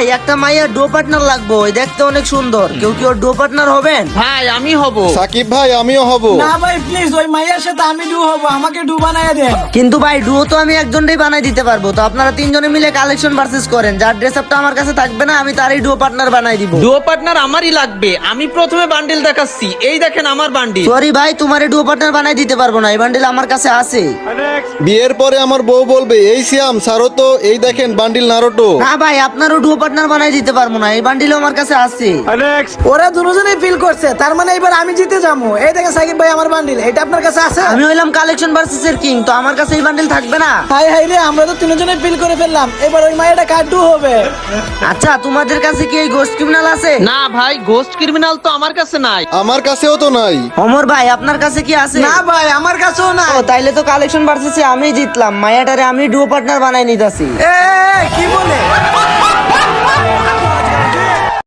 ভাই একটা মাইয়ার ডো পার্টনার লাগবো ওই দেখতে অনেক সুন্দর। কেউ কি ওর ডো পার্টনার হবেন? ভাই আমি হব। সাকিব ভাই আমিও হব। না ভাই প্লিজ ওই মাইয়ার সাথে আমি ডু হব আমাকে ডু বানায় দেন। কিন্তু ভাই ডুও তো আমি একজনটাই বানাই দিতে পারব। তো আপনারা তিনজনে মিলে কালেকশন ভার্সেস করেন। যার ড্রেস আপটা আমার কাছে থাকবে না আমি তারই ডুও পার্টনার বানাই দিব। ডুও পার্টনার আমারই লাগবে। আমি প্রথমে বান্ডিল দেখাচ্ছি। এই দেখেন আমার বান্ডিল সরি ভাই তোমার ডুও পার্টনার বানাই দিতে পারব না। এই বান্ডিল আমার কাছে আছে। বিয়ের পরে আমার বউ বলবে এই সিয়াম সারো তো এই দেখেন বান্ডিল নারোটো। না ভাই আপনারও ডুও পার্টনার বানাই দিতে পারব না এই বান্ডিলও আমার কাছে আছে। ওরা দুজনেই ফিল করছে তার মানে এবার আমি জিতে যাব। এই দেখেন সাকিব ভাই আমার বান্ডিল এটা আপনার কাছে আছে? আমি হইলাম কালেকশন ভার্সেস এর কিং তো আমার কাছে এই বান্ডিল থাকবে না? হাই হাই রে আমরা তো তিনজনে ফিল করে ফেললাম। এবার ওই মাইয়াটা কার ডু হবে। আচ্ছা তোমাদের কাছে কি এই গোস্ট ক্রিমিনাল আছে? না ভাই গোস্ট ক্রিমিনাল তো আমার কাছে নাই। আমার কাছেও তো নাই। অমর ভাই আপনার কাছে কি আছে? না ভাই আমার কাছেও না ও তাইলে তো কালেকশন ভার্সেসে আমি জিতলাম। মায়াটারে আমি ডুও পার্টনার বানাই নিতেছি। এ, কি বলে